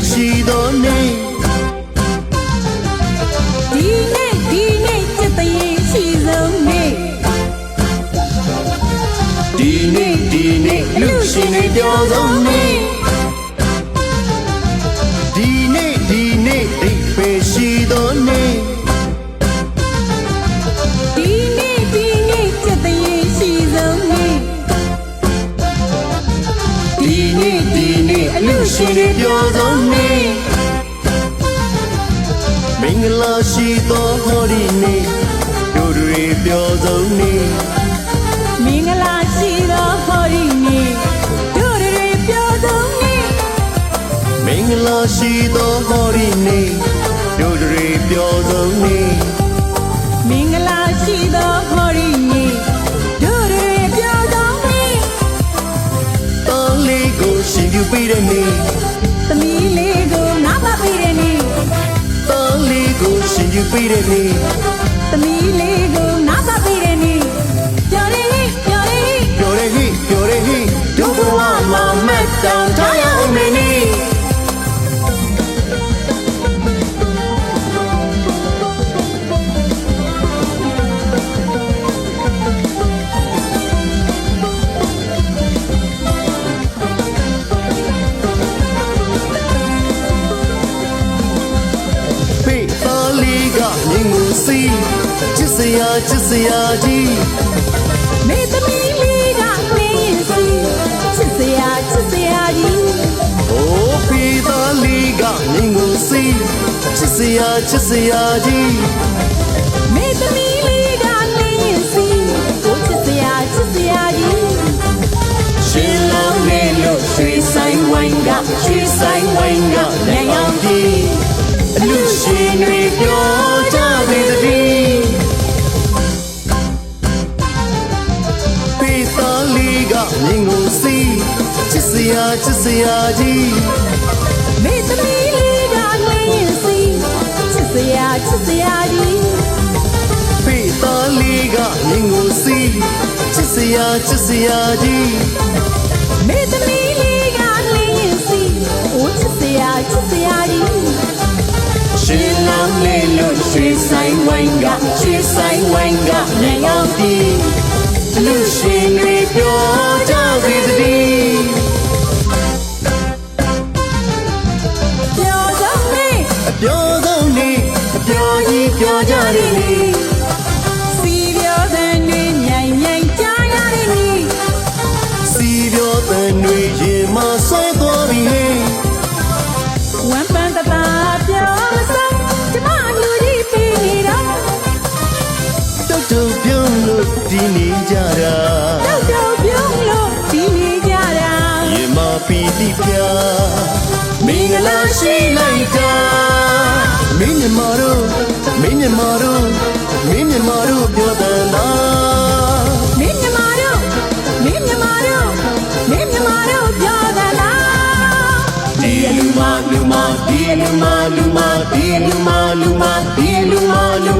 ဒီနေ့ဒီနေ့ဒိတ်ပဲရှိတော်နေဒီနေ့ဒီနေ့จิตရေးရှိဆုံးနေ့ဒီနေ့ဒီနေ့လူရှင်တွေပြောဆုံးနေ င်္ဂလာရှိသောဟောဒီနေ့တို့တွေပြောဆုံးနေမင်္ဂလာရှိသောဟောဒီနေ့တို့တွေပြောဆုံးနေ့မင်္ဂလာရှိသောဟောဒီနေ့တို့တွေပြောဆုံးနေမင်္ဂလာရှိသောဟောဒီနေ့တို့တွေပြောဆုံးနေ့တောင်းလေးကိုရှင်ပြပေးတဲ့နေ့သမီး ပြပေးတဲ့နေ့သမီးလေးကို စီးချစ်စရာချစ်စရာကြီးမေသမီးလေးကနှင်းရင်စီချစ်စရာချစ်စရာကြီး။အိုးဖေးသားလေးကငင်ကိုစီးချစ်စရာချစ်စရာကြီး ရှင်တွေပြောကြပေသတည်းဖေးသားလေးကငင်ကိုစီးချစ်စရာချစ်စရာကြီးမေသမီး ရွှေဆိုင်ဝိုင်းကရွှေဆိုင်ဝိုင်းကမြန်အောင်ဒီလူရှင်တွေပြောကြစေတည်း ကြတာတောက်တောက်ပြုံးလို့ဒီနေကြတာရင်မပီတိပြမင်္ဂလာရှိလိုက်တာမင်းမြမတို့မင်းမြမတို့မင်းမြမတို့ပြောတဲ့လားမင်းမြမာတို့မင်းမြမာတို့မင်းမြမာတို့ပြောသလားဒီလူမလူမဒီလူမလူမဒီလူမလူမဒီလူမလူမမင်းမြ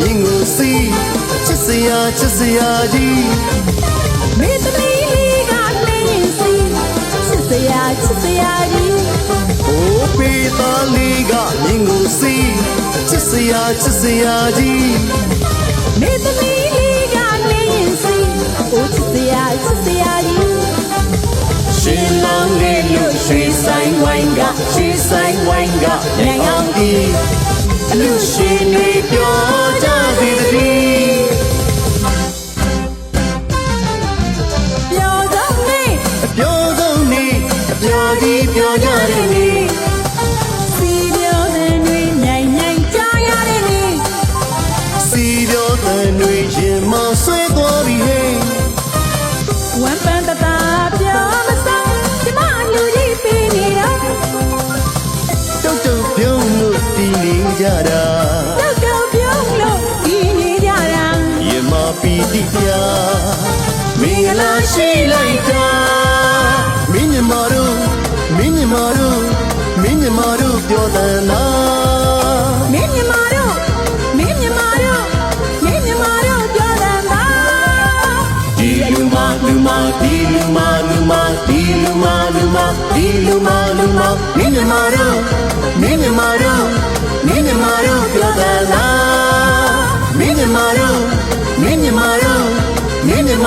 လေးကငင်ကိုစီးချစ်စရာချစ်စရာကြီးမင်းသမီးလေးကနှင်းရင်စီချစ်စရာချစ်စရာကြီး။အိုးဖေးသားလေးကငင်ကိုစီးချစ်စရာချစ်စရာကြီးမင်းသမီးလေးကနှင်းရင်စီကိုချစ်စရာချစ်စရာကြီးရှင်လောင်းလေးလို့ရွှေဆိုင်ဝိုင်းကရွှေဆိုင်ဝိုင်းကမြန်အောင်ဒီ အလူရှင်တွေပြောကြစေတည်း ပီတိပြမင်္ဂလာရှိလိုက်တာမင်းမြမတို့မင်းမြမတို့မင်းမြမတို့ပြောသနာမင်းမြမတို့မင်းမြမတို့မင်းမြမတို့ပြောသနာဒီလူမလူမဒီလူမလူမဒီလူမလူမဒီလူမလူမမင်းမြမတို့မင်းမြမတို့ မ